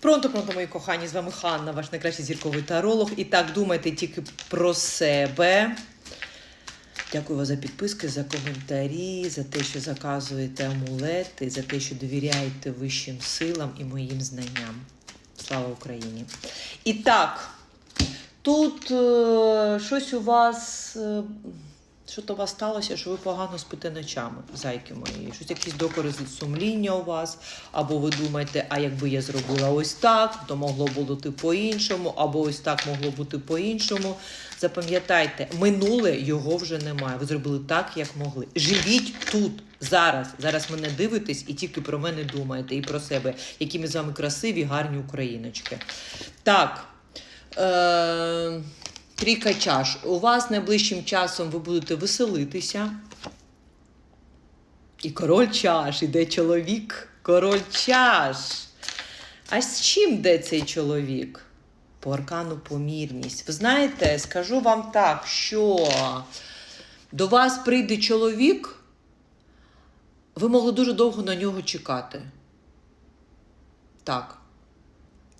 Пронто, пронто, мої кохані, з вами Ханна, ваш найкращий зірковий таролог. І так думайте тільки про себе. Дякую вам за підписки, за коментарі, за те, що заказуєте амулети, за те, що довіряєте вищим силам і моїм знанням. Слава Україні! І так, тут е, щось у вас. Е, що то у вас сталося, що ви погано спите ночами, зайки мої. Щось якісь докори сумління у вас, або ви думаєте, а якби я зробила ось так, то могло бути по-іншому, або ось так могло бути по-іншому. Запам'ятайте, минуле його вже немає. Ви зробили так, як могли. Живіть тут, зараз. Зараз мене дивитесь і тільки про мене думаєте, і про себе, які ми з вами красиві, гарні україночки. Так. Е- Трійка чаш. У вас найближчим часом ви будете веселитися. І король чаш, іде чоловік, король чаш. А з чим де цей чоловік? По аркану помірність. Ви знаєте, скажу вам так, що до вас прийде чоловік, ви могли дуже довго на нього чекати. Так.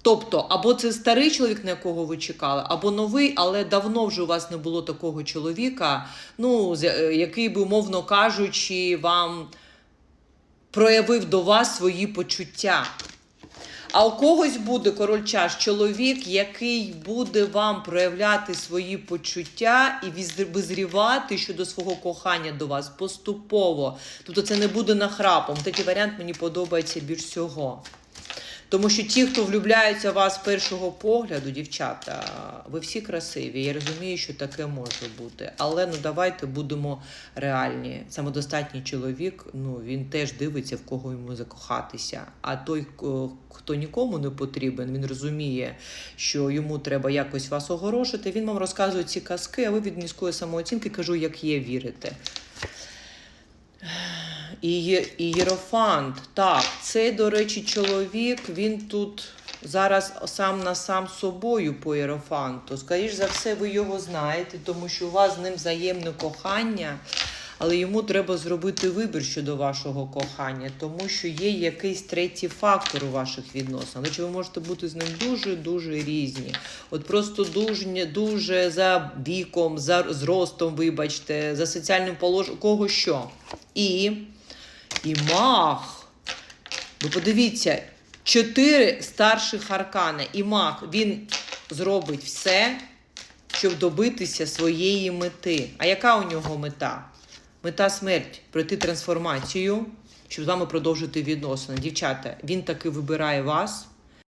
Тобто, або це старий чоловік, на якого ви чекали, або новий, але давно вже у вас не було такого чоловіка, ну, е, який би, умовно кажучи, вам проявив до вас свої почуття. А у когось буде король чаш, чоловік, який буде вам проявляти свої почуття і визрівати щодо свого кохання до вас поступово. Тобто це не буде нахрапом. Такий варіант мені подобається більш всього. Тому що ті, хто влюбляються в вас з першого погляду, дівчата, ви всі красиві. Я розумію, що таке може бути. Але ну давайте будемо реальні. Самодостатній чоловік, ну він теж дивиться, в кого йому закохатися. А той, хто нікому не потрібен, він розуміє, що йому треба якось вас огорошити. Він вам розказує ці казки, а ви від низької самооцінки кажу, як є, вірите. І, Єрофант, так, цей, до речі, чоловік, він тут зараз сам на сам собою по Єрофанту. Скоріш за все, ви його знаєте, тому що у вас з ним взаємне кохання, але йому треба зробити вибір щодо вашого кохання, тому що є якийсь третій фактор у ваших відносинах. Чи ви можете бути з ним дуже-дуже різні. От просто дуже, дуже за віком, за зростом, вибачте, за соціальним положенням, кого що. І і мах. Ви подивіться, чотири старших аркани. І мах він зробить все, щоб добитися своєї мети. А яка у нього мета? Мета смерть пройти трансформацію, щоб з вами продовжити відносини. Дівчата, він таки вибирає вас.